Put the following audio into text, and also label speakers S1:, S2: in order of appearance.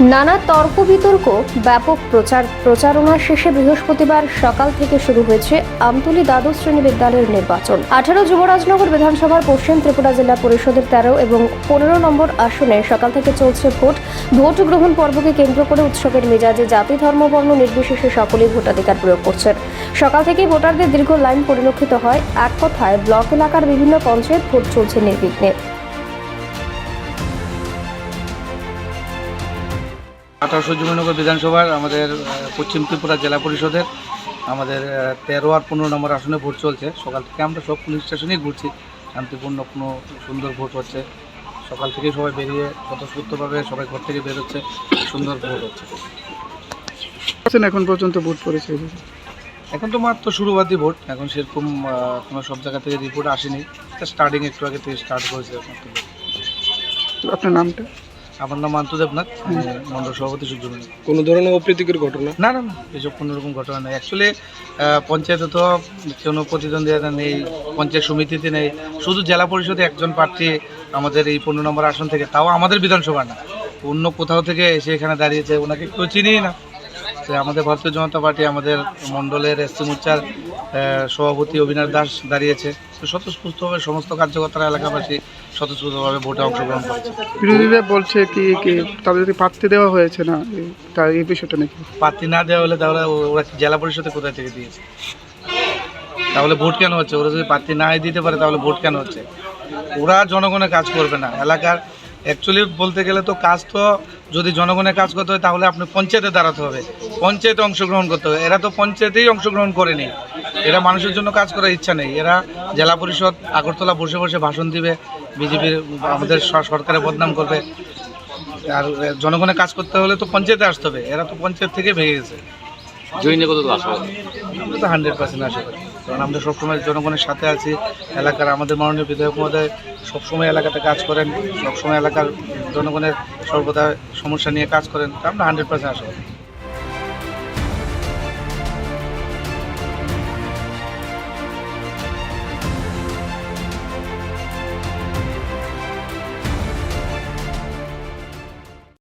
S1: নানা তর্ক বিতর্ক ব্যাপক প্রচার, প্রচারণা শেষে বৃহস্পতিবার সকাল থেকে শুরু হয়েছে আমতলী দ্বাদশ শ্রেণি বিদ্যালয়ের নির্বাচন। আঠারো যুবরাজনগর বিধানসভার পশ্চিম ত্রিপুরা জেলা পরিষদের তেরো এবং পনেরো নম্বর আসনে সকাল থেকে চলছে ভোট। ভোট গ্রহণ পর্বকে কেন্দ্র করে উৎসবের মেজাজে জাতি, ধর্ম, বর্ণ নির্বিশেষে সকলেই ভোটাধিকার প্রয়োগ করছেন। সকাল থেকেই ভোটারদের দীর্ঘ লাইন পরিলক্ষিত হয়। এক কথায়, ব্লক এলাকার বিভিন্ন পঞ্চায়েত ভোট চলছে নির্বিঘ্নে।
S2: আঠারোশো জমিনগর বিধানসভার আমাদের পশ্চিম ত্রিপুরা জেলা পরিষদের আমাদের তেরো আর পনেরো নম্বর আসনে ভোট চলছে। সকাল থেকে আমরা সব পুলিশ স্টেশনেই ঘুরছি। শান্তিপূর্ণ কোনো সুন্দর ভোট হচ্ছে। সকাল থেকেই সবাই বেরিয়ে স্বতঃস্ফূর্তভাবে সবাই ঘর থেকে বেরোচ্ছে সুন্দর ভোট হচ্ছে।
S3: এখন পর্যন্ত ভোট পড়েছে
S2: এখন তো মাত্র শুরুবাদী ভোট। এখন সেরকম কোনো সব জায়গা থেকে রিপোর্ট আসেনি। স্টার্টিং একটু আগে থেকে স্টার্ট করেছে।
S3: আপনার নামটা?
S2: আমার নাম আন্তু দেবনাথ মন্ডল সভাপতি সুযোগ
S3: কোনো ধরনের অপ্রীতিকর ঘটনা?
S2: না না না এসব কোনো রকম ঘটনা নেই। অ্যাকচুয়ালি পঞ্চায়েতে তো কোনো প্রতিদ্বন্দ্বিতা নেই পঞ্চায়েত সমিতিতে নেই। শুধু জেলা পরিষদে একজন প্রার্থী আমাদের এই পনেরো নম্বর আসন থেকে তাও আমাদের বিধানসভা না। অন্য কোথাও থেকে এসে এখানে দাঁড়িয়েছে ওনাকে কেউ চিনিই না। সে আমাদের ভারতীয় জনতা পার্টি আমাদের মণ্ডলের এসসি মোর্চার সভাপতি অবিনাশ দাস দাঁড়িয়েছে। তো স্বতঃস্ফূর্তভাবে সমস্ত কার্যকর্তারা এলাকাবাসী স্বতঃস্ফূর্তভাবে ভোটে অংশগ্রহণ করেছে।
S3: বিরোধীরা বলছে কি কি তাদেরকে প্রার্থী দেওয়া হয়েছে না? এই- তা এই বিষয়টা নাকি?
S2: প্রার্থী না দেওয়া হলে তাহলে ওরা জেলা পরিষদে কোথায় থেকে দিয়েছে? তাহলে ভোট কেন হচ্ছে? ওরা যদি প্রার্থী না দিতে পারে তাহলে ভোট কেন হচ্ছে? ওরা জনগণের কাজ করবে না। এলাকার অ্যাকচুয়ালি বলতে গেলে তো কাজ তো যদি জনগণের কাজ করতে হয় তাহলে আপনি পঞ্চায়েতে দাঁড়াতে হবে। পঞ্চায়েতে অংশগ্রহণ করতে হবে। এরা তো পঞ্চায়েতেই অংশগ্রহণ করেনি। এরা মানুষের জন্য কাজ করার ইচ্ছা নেই। এরা জেলা পরিষদ আগরতলা বসে বসে ভাষণ দিবে। বিজেপির আমাদের স- সরকারের বদনাম করবে। আর জনগণের কাজ করতে হলে তো পঞ্চায়েতে আসতে হবে। এরা তো পঞ্চায়েত থেকে ভেঙে গেছে।
S4: জয়িনে কত আশা
S2: আমরা হান্ড্রেড পার্সেন্ট আশা করি কারণ আমরা সবসময় জনগণের সাথে আছি, এলাকার আমাদের মাননীয় বিধায়ক মহোদয় সবসময় এলাকাতে কাজ করেন, সবসময় এলাকার জনগণের সর্বদা সমস্যা নিয়ে কাজ করেন আমরা হান্ড্রেড পার্সেন্ট আশা